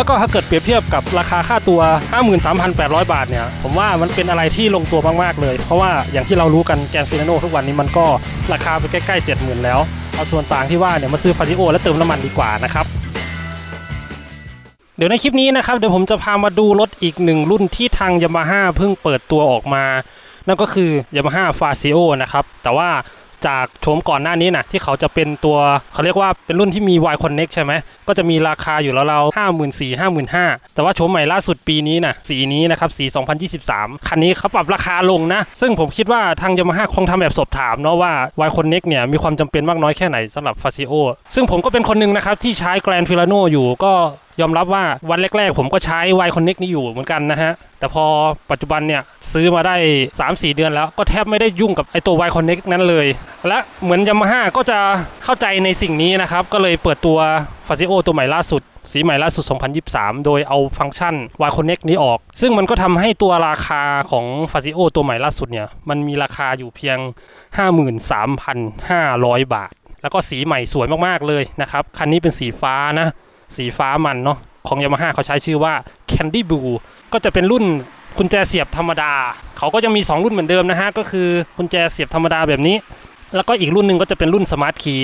แล้วก็ถ้าเกิดเปรียบเทียบกับราคาค่าตัว 53,800 บาทเนี่ย ผมว่ามันเป็นอะไรที่ลงตัวมากๆเลย เพราะว่าอย่างที่เรารู้กันแกนฟิลาโนทุกวันนี้มันก็ราคาไปใกล้ๆ 70,000 แล้ว เอาส่วนต่างที่ว่าเนี่ยมาซื้อฟาริโอแล้วเติมน้ำมันดีกว่านะครับเดี๋ยวในคลิปนี้นะครับเดี๋ยวผมจะพามาดูรถอีกหนึ่งรุ่นที่ทางยามาฮ่าเพิ่งเปิดตัวออกมา นั่นก็คือ Yamaha f a z i o นะครับแต่ว่า จากโฉมก่อนหน้านี้นะที่เขาจะเป็นตัวเขาเรียกว่าเป็นรุ่นที่มี Y Connect ใช่ไหมก็จะมีราคาอยู่แล้วเราห้าหมื่นสี่ห้าหมื่นห้าแต่ว่าโฉมใหม่ล่าสุดปีนี้นะสีนี้นะครับสี 2023 คันนี้เขาปรับราคาลงนะ ซึ่งผมคิดว่าทาง Yamaha คงทำแบบสอบถามเนาะว่า Y Connect เนี่ยมีความจำเป็นมากน้อยแค่ไหนสำหรับ f a z i o ซึ่งผมก็เป็นคนหนึ่งนะครับที่ใช้ Grand Filano อยู่ก็ยอมรับว่าวันแรกๆ ผมก็ใช้ Y Connect นี่อยู่เหมือนกันนะฮะ แต่พอปัจจุบันเนี่ยซื้อมาได้ 3-4 เดือนแล้วก็แทบไม่ได้ยุ่งกับไอตัว Y Connect นั้นเลย และเหมือน Yamaha ก็จะเข้าใจในสิ่งนี้นะครับ ก็เลยเปิดตัว f a z i o ตัวใหม่ล่าสุด สีใหม่ล่าสุด 2023 โดยเอาฟังก์ชัน Y Connect นี้ออก ซึ่งมันก็ทำให้ตัวราคาของ f a z i o ตัวใหม่ล่าสุดเนี่ยมันมีราคาอยู่เพียง 53,500 บาท แล้วก็สีใหม่สวยมากๆเลยนะครับคันนี้เป็นสีฟ้านะ สีฟ้ามันเนาะของ Yamaha เขาใช้ชื่อว่า Candy Blue ก็จะเป็นรุ่นกุญแจเสียบธรรมดา เขาก็จะมี 2 รุ่นเหมือนเดิมนะฮะ ก็คือกุญแจเสียบธรรมดาแบบนี้ แล้วก็อีกรุ่นหนึ่งก็จะเป็นรุ่น Smart Key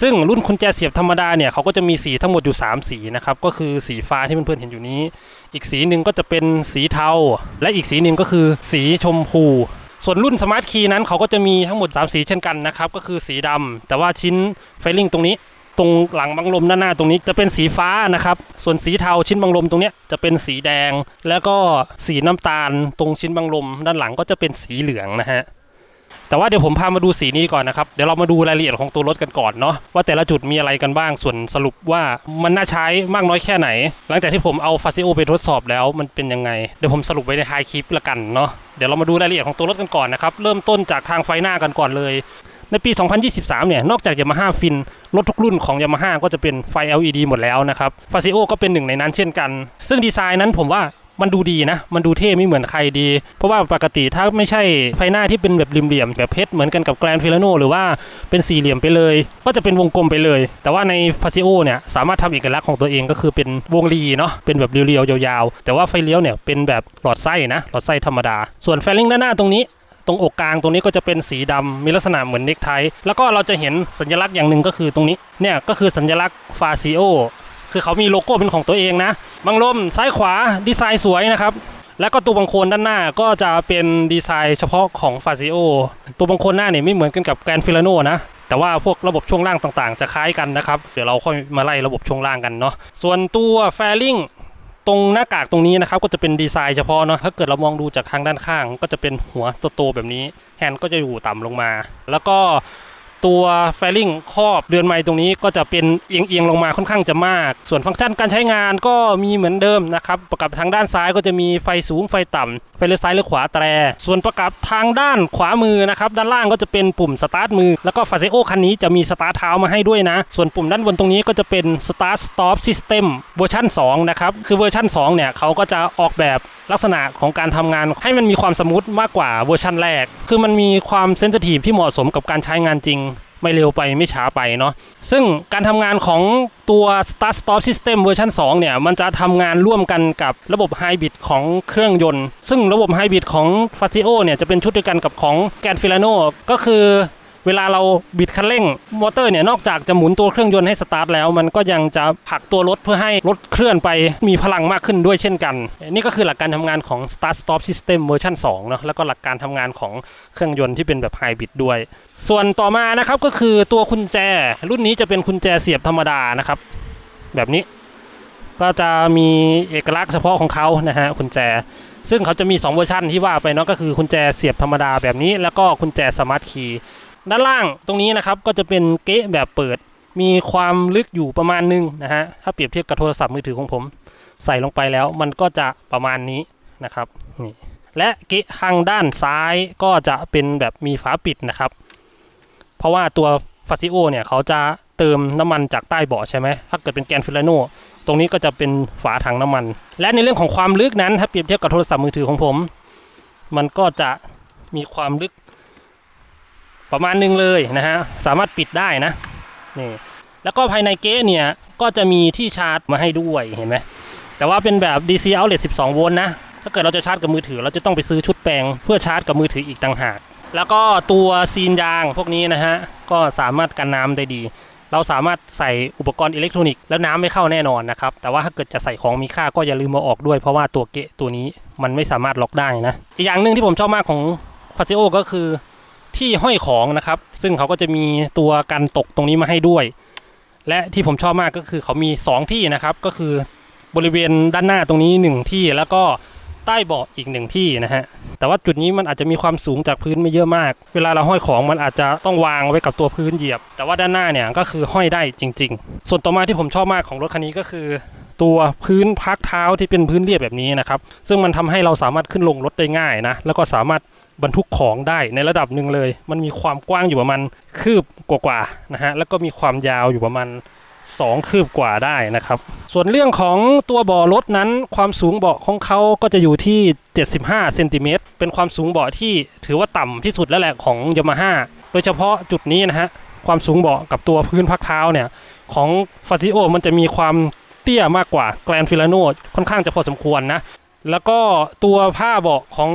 ซึ่งรุ่นกุญแจเสียบธรรมดาเนี่ยเขาก็จะมีสีทั้งหมดอยู่ 3 สีนะครับ ก็คือสีฟ้าที่เพื่อนๆเห็นอยู่นี้ อีกสีหนึ่งก็จะเป็นสีเทา และอีกสีหนึ่งก็คือสีชมพู ส่วนรุ่น Smart Key นั้นเขาก็จะมีทั้งหมด 3 สีเช่นกันนะครับ ก็คือสีดำแต่ว่าชิ้นไฟลิงตรงนี้ ตรงหลังบังลมด้านหน้าตรงนี้จะเป็นสีฟ้านะครับ ส่วนสีเทาชิ้นบังลมตรงนี้จะเป็นสีแดง แล้วก็สีน้ำตาลตรงชิ้นบังลม ด้านหลังก็จะเป็นสีเหลืองนะฮะแต่ว่าเดี๋ยวผมพามาดูสีนี้ก่อนนะครับ เดี๋ยวเรามาดูรายละเอียดของตัวรถกันก่อนเนาะว่าแต่ละจุดมีอะไรกันบ้าง ส่วนสรุปว่ามันน่าใช้มากน้อยแค่ไหน หลังจากที่ผมเอาฟาซิโอไปทดสอบแล้วมันเป็นยังไง เดี๋ยวผมสรุปไว้ในท้ายคลิปละกันเนาะเดี๋ยวเรามาดูรายละเอียดของตัวรถกันก่อนนะครับ เริ่มต้นจากทางไฟหน้ากันก่อนเลย ในปี 2023 เนี่ย นอกจาก Yamaha Fin รถทุกรุ่นของ Yamaha ก็จะเป็นไฟ LED หมดแล้วนะครับ f a z i o ก็เป็นหนึ่งในนั้นเช่นกัน ซึ่งดีไซน์นั้นผมว่ามันดูดีนะ มันดูเท่ไม่เหมือนใครดี เพราะว่าปกติถ้าไม่ใช่ไฟหน้าที่เป็นแบบริมเหลี่ยมแบบเพชรเหมือนกันกับ Grand Filano หรือว่าเป็นสี่เหลี่ยมไปเลย ก็จะเป็นวงกลมไปเลย แต่ว่าใน f a z i o เนี่ยสามารถทำเอกลักษณ์ของตัวเองก็คือเป็นวงรีเนาะ เป็นแบบเรียวๆยาวๆ แต่ว่าไฟเลี้ยวเนี่ยเป็นแบบหลอดไส้นะ หลอดไส้ธรรมดา ส่วนไฟลิงด้านหน้าตรงนี้ ตรงอกกลางตรงนี้ก็จะเป็นสีดำมีลักษณะเหมือนเน็กไทแล้วก็เราจะเห็นสัญลักษณ์อย่างหนึ่งก็คือตรงนี้เนี่ยก็คือสัญลักษณ์ฟาซิโอคือเขามีโลโก้เป็นของตัวเองนะบังลมซ้ายขวาดีไซน์สวยนะครับแล้วก็ตัวบังโคนด้านหน้าก็จะเป็นดีไซน์เฉพาะของฟาซิโอตัวบังโคนหน้าเนี่ยไม่เหมือนกันกับแกรนฟิลาโนนะแต่ว่าพวกระบบช่วงล่างต่างๆ จะคล้ายกันนะครับ เดี๋ยวเราค่อยมาไล่ระบบช่วงล่างกันเนาะส่วนตัวแฟลิง ตรงหน้ากากตรงนี้นะครับก็จะเป็นดีไซน์เฉพาะเนาะถ้าเกิดเรามองดูจากทางด้านข้าง ก็จะเป็นหัวโตๆแบบนี้ แฮนด์ก็จะอยู่ต่ำลงมา แล้วก็ ตัวแฟลิงครอบเรือนไม้ตรงนี้ก็จะเป็นเอียงๆลงมาค่อนข้างจะมาก ส่วนฟังก์ชันการใช้งานก็มีเหมือนเดิมนะครับประกับทางด้านซ้ายก็จะมีไฟสูงไฟต่ำไฟเลี้ยวซ้ายหรือขวาแตร ส่วนประกับทางด้านขวามือนะครับด้านล่างก็จะเป็นปุ่มสตาร์ทมือ แล้วก็ฟาเซโอคันนี้จะมีสตาร์ทเท้ามาให้ด้วยนะ ส่วนปุ่มด้านบนตรงนี้ก็จะเป็น Start Stop System เวอร์ชัน2นะครับคือเวอร์ชัน2เนี่ยเขาก็จะออกแบบลักษณะของการทำงานให้มันมีความสมูทมากกว่าเวอร์ชันแรก คือมันมีความเซนซิทีฟที่เหมาะสมกับการใช้งานจริง ไม่เร็วไปไม่ช้าไปเนาะซึ่งการทำงานของตัว Start Stop System เวอร์ชัน2เนี่ย มันจะทำงานร่วมกันกับระบบไฮบริดของเครื่องยนต์ ซึ่งระบบไฮบริดของ f a z i o เนี่ย จะเป็นชุดเดียวกันกับของ g a n Filano ก็คือ เวลาเราบิดคันเร่งมอเตอร์เนี่ยนอกจากจะหมุนตัวเครื่องยนต์ให้สตาร์ทแล้ว มันก็ยังจะผลักตัวรถเพื่อให้รถเคลื่อนไปมีพลังมากขึ้นด้วยเช่นกัน นี่ก็คือหลักการทำงานของ Start Stop System เวอร์ชัน2เนาะแล้วก็หลักการทำงานของเครื่องยนต์ที่เป็นแบบไฮบริดด้วย ส่วนต่อมานะครับก็คือตัวกุญแจ รุ่นนี้จะเป็นกุญแจเสียบธรรมดานะครับแบบนี้ก็จะมีเอกลักษณ์เฉพาะของเขานะฮะกุญแจ ซึ่งเขาจะมี 2 เวอร์ชันที่ว่าไปเนาะก็คือกุญแจเสียบธรรมดาแบบนี้ แล้วก็กุญแจสมาร์ทคีย์ ด้านล่างตรงนี้นะครับก็จะเป็นเก๊ะแบบเปิด มีความลึกอยู่ประมาณนึงนะฮะถ้าเปรียบเทียบกับโทรศัพท์มือถือของผม ใส่ลงไปแล้วมันก็จะประมาณนี้นะครับนี่และเก๊ะทางด้านซ้ายก็จะเป็นแบบมีฝาปิดนะครับ เพราะว่าตัวฟาซิโอเนี่ยเขาจะเติมน้ำมันจากใต้เบาะใช่ไหมถ้าเกิดเป็นแกนฟิลาโนตรงนี้ก็จะเป็นฝาถังน้ำมัน และในเรื่องของความลึกนั้นถ้าเปรียบเทียบกับโทรศัพท์มือถือของผม มันก็จะมีความลึก ประมาณหนึงเลยนะฮะสามารถปิดได้นะนี่แล้วก็ภายในเก๊เนี่ยก็จะมีที่ชาร์จมาให้ด้วยเห็นไหมแต่ว่าเป็นแบบ DC outlet 12 โวลต์นะถ้าเกิดเราจะชาร์จกับมือถือ เราจะต้องไปซื้อชุดแปลงเพื่อชาร์จกับมือถืออีกต่างหาก แล้วก็ตัวซีนยางพวกนี้นะฮะก็สามารถกันน้ำได้ดี เราสามารถใส่อุปกรณ์อิเล็กทรอนิกส์แล้วน้ำไม่เข้าแน่นอนนะครับแต่ว่าถ้าเกิดจะใส่ของมีค่าก็อย่าลืมมาออกด้วยเพราะว่าตัวเกะตัวนี้มันไม่สามารถล็อกได้นะอีกอย่างหนึ่งที่ผมชอบมากของ p a s โอก็คือ ที่ห้อยของนะครับ ซึ่งเขาก็จะมีตัวกันตกตรงนี้มาให้ด้วย และที่ผมชอบมากก็คือเขามี 2 ที่นะครับ ก็คือบริเวณด้านหน้าตรงนี้ 1 ที่แล้วก็ใต้เบาะอีกหนึ่งที่นะฮะ แต่ว่าจุดนี้มันอาจจะมีความสูงจากพื้นไม่เยอะมาก เวลาเราห้อยของมันอาจจะต้องวางไว้กับตัวพื้นเหยียบ แต่ว่าด้านหน้าเนี่ยก็คือห้อยได้จริง ๆ ส่วนต่อมาที่ผมชอบมากของรถคันนี้ก็คือ ตัวพื้นพักเท้าที่เป็นพื้นเรียบแบบนี้นะครับ ซึ่งมันทำให้เราสามารถขึ้นลงรถได้ง่ายนะ แล้วก็สามารถ บรรทุกของได้ในระดับหนึ่งเลย มันมีความกว้างอยู่ประมาณคืบกว่าๆนะฮะแล้วก็มีความยาวอยู่ประมาณ2 คืบกว่าได้นะครับ ส่วนเรื่องของตัวเบาะรถนั้น ความสูงเบาะของเขาก็จะอยู่ที่ 75เซนติเมตรเป็นความสูงเบาะที่ถือว่าต่ำที่สุดแล้วแหละของยามาฮ่าโดยเฉพาะจุดนี้นะฮะความสูงเบาะกับตัวพื้นพักเท้าเนี่ยของฟาซิโอมันจะมีความเตี้ยมากกว่าแกรนฟิลาโนค่อนข้างจะพอสมควรนะแล้วก็ตัวผ้าเบาะของ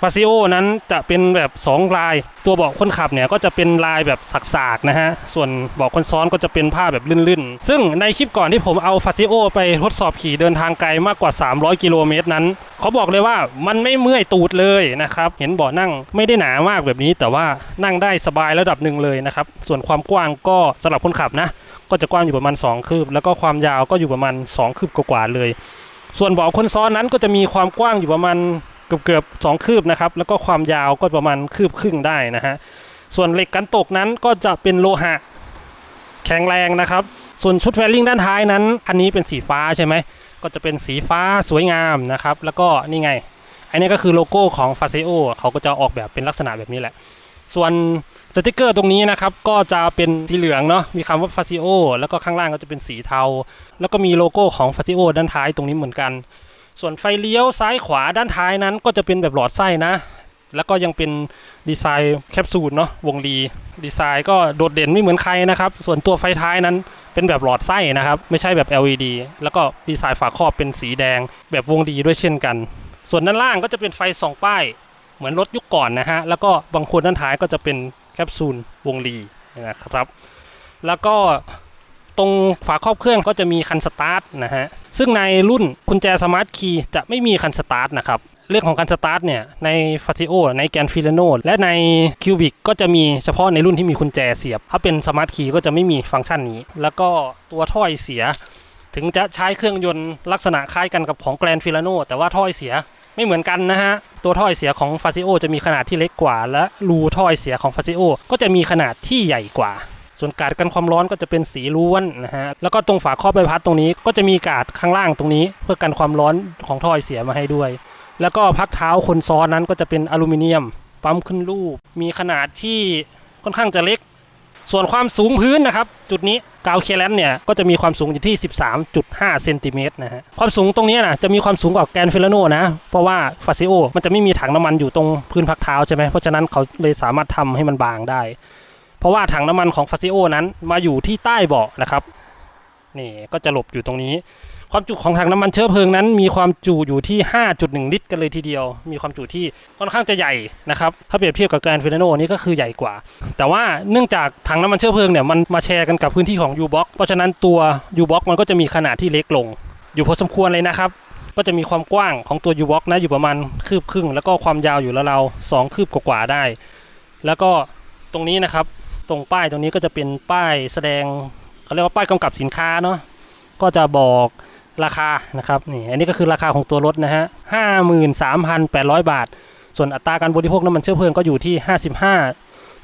ฟาซิโอนั้นจะเป็นแบบ 2 ลาย ตัวเบาะคนขับเนี่ยก็จะเป็นลายแบบสักๆนะฮะ ส่วนเบาะคนซ้อนก็จะเป็นผ้าแบบลื่นๆ ซึ่งในคลิปก่อนที่ผมเอาฟาซิโอไปทดสอบขี่เดินทางไกลมากกว่า 300 กิโลเมตรนั้น เขาบอกเลยว่ามันไม่เมื่อยตูดเลยนะครับ เห็นเบาะนั่งไม่ได้หนามากแบบนี้ แต่ว่านั่งได้สบายระดับหนึ่งเลยนะครับ ส่วนความกว้างก็สำหรับคนขับนะ ก็จะกว้างอยู่ประมาณ 2 คืบ แล้วก็ความยาวก็อยู่ประมาณ 2 คืบกว่าๆเลย ส่วนเบาะคนซ้อนนั้นก็จะมีความกว้างอยู่ประมาณ เกือบเกือบสองคืบนะครับ แล้วก็ความยาวก็ประมาณคืบครึ่งได้นะฮะ ส่วนเหล็กกันตกนั้นก็จะเป็นโลหะแข็งแรงนะครับ ส่วนชุดแฟลลิงด้านท้ายนั้น อันนี้เป็นสีฟ้าใช่ไหม ก็จะเป็นสีฟ้าสวยงามนะครับ แล้วก็นี่ไง อันนี้ก็คือโลโก้ของ f a ซ e o เขาก็จะออกแบบเป็นลักษณะแบบนี้แหละ ส่วนสติกเกอร์ตรงนี้นะครับ ก็จะเป็นสีเหลืองเนาะ มีคำว่า f a ซ e o แล้วก็ข้างล่างก็จะเป็นสีเทา แล้วก็มีโลโก้ของ f a ซ e o ด้านท้ายตรงนี้เหมือนกัน ส่วนไฟเลี้ยวซ้ายขวาด้านท้ายนั้นก็จะเป็นแบบหลอดไส้นะ แล้วก็ยังเป็นดีไซน์แคปซูลเนาะวงรีดีไซน์ก็โดดเด่นไม่เหมือนใครนะครับ ส่วนตัวไฟท้ายนั้นเป็นแบบหลอดไส้นะครับ ไม่ใช่แบบ LED แล้วก็ดีไซน์ฝาครอบเป็นสีแดงแบบวงรีด้วยเช่นกัน ส่วนด้านล่างก็จะเป็นไฟส่องป้ายเหมือนรถยุคก่อนนะฮะ แล้วก็บางคนด้านท้ายก็จะเป็นแคปซูลวงรีนะครับ แล้วก็ ตรงฝาครอบเครื่องก็จะมีคันสตาร์ทนะฮะซึ่งในรุ่นกุญแจสมาร์ทคีย์จะไม่มีคันสตาร์ทนะครับเรื่องของการสตาร์ทเนี่ยในฟา z ิโอในแกนฟิลโนและในคิวบิกก็จะมีเฉพาะในรุ่นที่มีกุญแจเสียบ ถ้าเป็นสมาร์ทคีย์ก็จะไม่มีฟังก์ชันนี้ แล้วก็ตัวถ้อยเสีย ถึงจะใช้เครื่องยนต์ลักษณะคล้ายกันกับของแกรนฟิลโนแต่ว่าถ้อยเสียไม่เหมือนกันนะฮะ ตัวถ้อยเสียของฟา z ิโอจะมีขนาดที่เล็กกว่า และรูถ้อยเสียของฟา z ิโอก็จะมีขนาดที่ใหญ่กว่า ส่วนการดกันความร้อนก็จะเป็นสีล้วนนะฮะแล้วก็ตรงฝาครอบใบพัดตรงนี้ก็จะมีกาดข้างล่างตรงนี้ เพื่อกันความร้อนของถ้อยเสียมาให้ด้วย แล้วก็พักเท้าคนซ้อนนั้นก็จะเป็นอลูมิเนียมปั๊มขึ้นรูป มีขนาดที่ค่อนข้างจะเล็ก ส่วนความสูงพื้นนะครับ จุดนี้กาวเคลนเนี่ยก็จะมีความสูงอยู่ที่ 13.5เซนติเมตรนะฮะความสูงตรงนี้นะจะมีความสูงกว่าแกนเฟลโนนะเพราะว่าฟาซิโอมันจะไม่มีถังน้ำมันอยู่ตรงพื้นพักเท้าใช่ไหมเพราะฉะนั้นเขาเลยสามารถทำให้มันบางได้ เพราะว่าถังน้ำมันของฟาซิโอนั้นมาอยู่ที่ใต้เบาะนะครับนี่ก็จะหลบอยู่ตรงนี้ ความจุของถังน้ำมันเชื้อเพลิงนั้น มีความจุอยู่ที่ 5.1 ลิตร กันเลยทีเดียว มีความจุที่ค่อนข้างจะใหญ่นะครับถ้าเปรียบเทียบกับแกรนฟิลโนนี่ก็คือใหญ่กว่า แต่ว่าเนื่องจากถังน้ำมันเชื้อเพลิงเนี่ยมันมาแชร์กันกับพื้นที่ของ U-Box เพราะฉะนั้นตัว U-Box มันก็จะมีขนาดที่เล็กลง อยู่พอสมควรเลยนะครับก็จะมีความกว้างของตัว U-Box นะอยู่ประมาณคืบครึ่ง แล้วก็ความยาวอยู่แล้วเราสองคืบกว่าได้ แล้วก็ตรงนี้นะครับ ตรงป้ายตรงนี้ก็จะเป็นป้ายแสดงเขาเรียกว่าป้ายกำกับสินค้าเนาะก็จะบอกราคานะครับนี่อันนี้ก็คือราคาของตัวรถนะฮะห้าหมื่นสามพันแปดร้อยบาท ส่วนอัตราการบริโภคน้ำมันเชื้อเพลิงก็อยู่ที่ห้าสิบห้า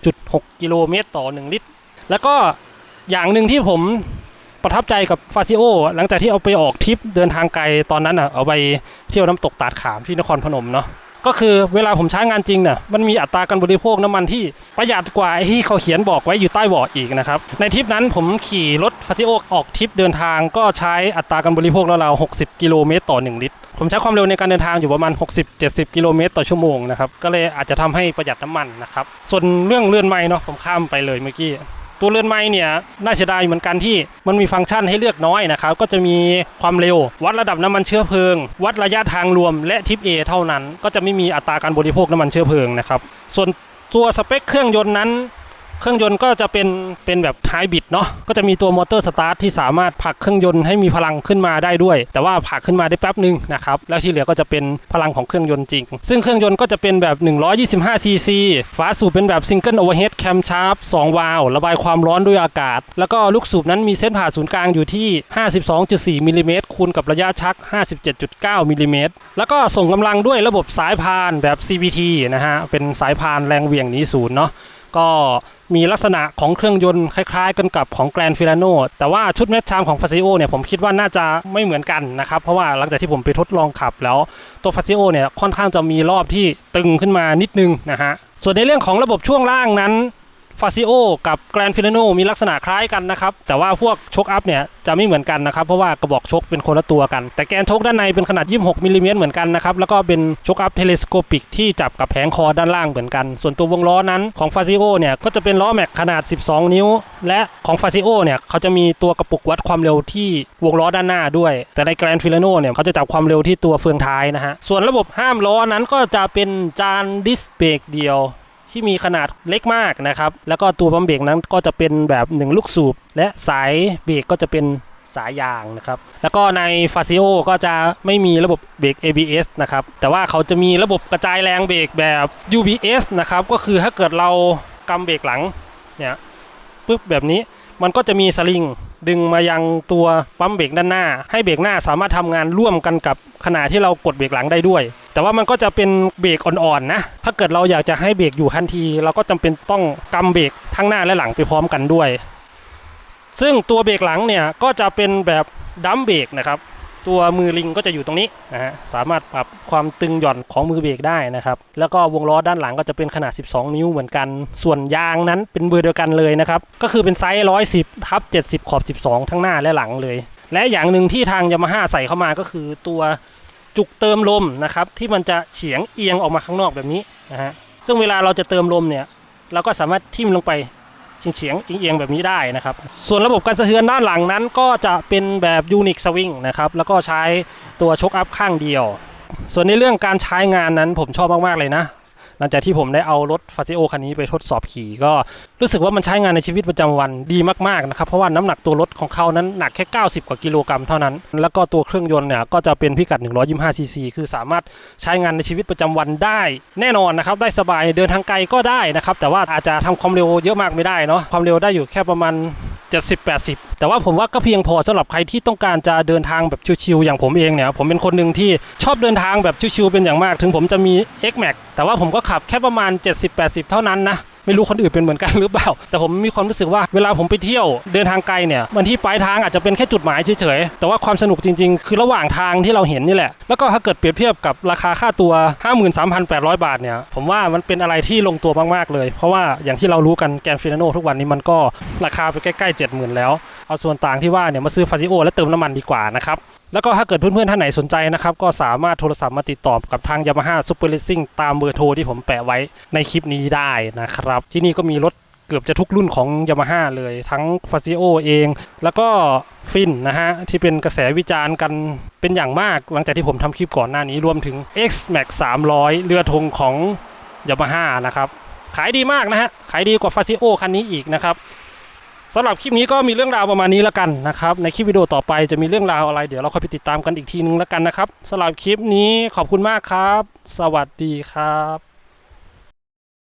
จุดหกกิโลเมตรต่อหนึ่งลิตร แล้วก็อย่างหนึ่งที่ผมประทับใจกับฟาซิโอหลังจากที่เอาไปออกทริปเดินทางไกลตอนนั้นอะเอาไปเที่ยวน้ำตกตาดขามที่นครพนมเนาะ ก็คือเวลาผมใช้งานจริงเนี่ยมันมีอัตราการบริโภคน้ำมันที่ประหยัดกว่าที่เขาเขียนบอกไว้อยู่ใต้เบาะอีกนะครับ ในทริปนั้นผมขี่รถฟาซิโอออกทริปเดินทางก็ใช้อัตราการบริโภคแล้วเรา60 กิโลเมตรต่อ 1 ลิตร ผมใช้ความเร็วในการเดินทางอยู่ประมาณ 60-70 กิโลเมตรต่อชั่วโมงนะครับ ก็เลยอาจจะทำให้ประหยัดน้ำมันนะครับ ส่วนเรื่องเลื่อนไม้เนาะผมข้ามไปเลยเมื่อกี้ ตัวเรือนไม้เนี่ยน่าเสียดายเหมือนกันที่มันมีฟังก์ชันให้เลือกน้อยนะครับ ก็จะมีความเร็ว วัดระดับน้ำมันเชื้อเพลิง วัดระยะทางรวมและทิป A เท่านั้น ก็จะไม่มีอัตราการบริโภคน้ำมันเชื้อเพลิงนะครับส่วนตัวสเปคเครื่องยนต์นั้น เครื่องยนต์ก็จะเป็นเป็นแบบไฮบริดเนาะก็จะมีตัวมอเตอร์สตาร์ทที่สามารถผลักเครื่องยนต์ให้มีพลังขึ้นมาได้ด้วย แต่ว่าผลักขึ้นมาได้แป๊บหนึ่งนะครับแล้วที่เหลือก็จะเป็นพลังของเครื่องยนต์จริง ซึ่งเครื่องยนต์ก็จะเป็นแบบ 125 ซีซีฝาสูบเป็นแบบซิงเกิลโอเวอร์เฮดแคมชาร์ป2วาล์วระบายความร้อนด้วยอากาศ แล้วก็ลูกสูบนั้นมีเส้นผ่าศูนย์กลางอยู่ที่ 52.4มิลลิเมตรคูณกับระยะชัก 57.9มิลลิเมตรแล้วก็ส่งกำลังด้วยระบบสายพานแบบ CVT นะฮะเป็นสายพานแรงเหวี่ยงหนีศูนย์เนาะก็ มีลักษณะของเครื่องยนต์คล้ายๆ กันกับของแกรนฟิลาโนแต่ว่าชุดแมชชามของฟาซิโอเนี่ยผมคิดว่าน่าจะไม่เหมือนกันนะครับ เพราะว่าหลังจากที่ผมไปทดลองขับแล้วตัวฟาซิโอเนี่ยค่อนข้างจะมีรอบที่ตึงขึ้นมานิดนึงนะฮะส่วนในเรื่องของระบบช่วงล่างนั้น ฟาซิโอกับแกรนฟิลโนมีลักษณะคล้ายกันนะครับ แต่ว่าพวกชคอัพเนี่ยจะไม่เหมือนกันนะครับ เพราะว่ากระบอกชคเป็นคนละตัวกัน แต่แกนชคด้านในเป็นขนาด 26มิลลิเมตรเหมือนกันนะครับ แล้วก็เป็นชคอัพเทเลสโคปิกที่จับกับแผงคอด้านล่างเหมือนกัน ส่วนตัววงล้อนั้นของฟาซิโอเนี่ยก็จะเป็นล้อแม็กขนาด 12 นิ้ว และของฟาซิโอเนี่ยเขาจะมีตัวกระปุกวัดความเร็วที่วงล้อด้านหน้าด้วย แต่ในแกรนฟิลโนเนี่ยเขาจะจับความเร็วที่ตัวเฟืองท้ายนะฮะส่วนระบบห้ามล้อนั้นก็จะเป็นจานดิสเบรกเดียว ที่มีขนาดเล็กมากนะครับ แล้วก็ตัวปั๊มเบรกนั้นก็จะเป็นแบบ 1 ลูกสูบ และสายเบรกก็จะเป็นสายยางนะครับ แล้วก็ใน f a z i o ก็จะไม่มีระบบเบรก ABS นะครับ แต่ว่าเขาจะมีระบบกระจายแรงเบรกแบบ UBS นะครับ ก็คือถ้าเกิดเรากำเบรกหลังเนี่ยปึ๊บแบบนี้มันก็จะมีสลิงดึงมายังตัวปั๊มเบรกด้านหน้า ให้เบรกหน้าสามารถทำงานร่วมกันกับขณะที่เรากดเบรกหลังได้ด้วย แต่ว่ามันก็จะเป็นเบรกอ่อนๆนะถ้าเกิดเราอยากจะให้เบรกอยู่ทันที เราก็จำเป็นต้องกำเบรกทั้งหน้าและหลังไปพร้อมกันด้วย ซึ่งตัวเบรกหลังเนี่ยก็จะเป็นแบบดัมเบรกนะครับตัวมือลิงก็จะอยู่ตรงนี้นะฮะสามารถปรับความตึงหย่อนของมือเบรกได้นะครับแล้วก็วงล้อด้านหลังก็จะเป็นขนาด 12 นิ้วเหมือนกัน ส่วนยางนั้นเป็นเบอร์เดียวกันเลยนะครับก็คือเป็นไซส์ 110ทับ70 ขอบ 12 ทั้งหน้าและหลังเลย และอย่างหนึ่งที่ทางยามาฮ่าใส่เข้ามาก็คือตัว จุกเติมลมนะครับที่มันจะเฉียงเอียงออกมาข้างนอกแบบนี้นะฮะซึ่งเวลาเราจะเติมลมเนี่ยเราก็สามารถทิ่มลงไปเฉียงเอียงแบบนี้ได้นะครับ ส่วนระบบการสะเทือนด้านหลังนั้นก็จะเป็นแบบยูนิคสวิงนะครับ แล้วก็ใช้ตัวชกอัพข้างเดียว ส่วนในเรื่องการใช้งานนั้นผมชอบมาก ๆ เลยนะ หลังจากที่ผมได้เอารถฟาซิโอคันนี้ไปทดสอบขี่ก็รู้สึกว่ามันใช้งานในชีวิตประจำวันดีมากๆนะครับเพราะว่าน้ำหนักตัวรถของเขานั้นหนักแค่ 90 กว่ากิโลกรัมเท่านั้น แล้วก็ตัวเครื่องยนต์เนี่ยก็จะเป็นพิกัด 125ซีซีคือสามารถใช้งานในชีวิตประจำวันได้ แน่นอนนะครับได้สบายเดินทางไกลก็ได้นะครับแต่ว่าอาจจะทำความเร็วเยอะมากไม่ได้เนาะความเร็วได้อยู่แค่ประมาณ 70-80 แต่ว่าผมว่าก็เพียงพอสำหรับใครที่ต้องการจะเดินทางแบบชิวๆอย่างผมเองเนี่ย ผมเป็นคนหนึ่งที่ชอบเดินทางแบบชิวๆเป็นอย่างมาก ถึงผมจะมี X Max แต่ว่าผมก็ขับแค่ประมาณ 70-80 เท่านั้นนะ ไม่รู้คนอื่นเป็นเหมือนกันหรือเปล่า แต่ผมมีความรู้สึกว่าเวลาผมไปเที่ยวเดินทางไกลเนี่ยมันที่ปลายทางอาจจะเป็นแค่จุดหมายเฉยๆแต่ว่าความสนุกจริง ๆ คือระหว่างทางที่เราเห็นนี่แหละ แล้วก็ถ้าเกิดเปรียบเทียบกับราคาค่าตัว 53,800 บาทเนี่ยผมว่ามันเป็นอะไรที่ลงตัวมากๆเลย เพราะว่าอย่างที่เรารู้กันแกนฟินโนทุกวันนี้มันก็ราคาไปใกล้ๆ70,000แล้ว เอาส่วนต่างที่ว่าเนี่ยมาซื้อฟาซิโอและเติมน้ำมันดีกว่านะครับแล้วก็ถ้าเกิดเพื่อนๆท่านไหนสนใจนะครับก็สามารถโทรศัพท์มาติดต่อกับทาง Yamaha Super Racing ตามเบอร์โทรที่ผมแปะไว้ในคลิปนี้ได้นะครับ ที่นี่ก็มีรถเกือบจะทุกรุ่นของ Yamaha เลยทั้ง f a z i o เอง แล้วก็ฟินนะฮะ ที่เป็นกระแสวิจารณ์กันเป็นอย่างมากหลังจากที่ผมทำคลิปก่อนหน้านี้รวมถึง X Max 300 เรือธงของ Yamaha นะครับ ขายดีมากนะฮะ ขายดีกว่า f a z i o คันนี้อีกนะครับ สำหรับคลิปนี้ก็มีเรื่องราวประมาณนี้แล้วกันนะครับ ในคลิปวิดีโอต่อไปจะมีเรื่องราวอะไร เดี๋ยวเราค่อยไปติดตามกันอีกทีนึงแล้วกันนะครับสำหรับคลิปนี้ขอบคุณมากครับ สวัสดีครับ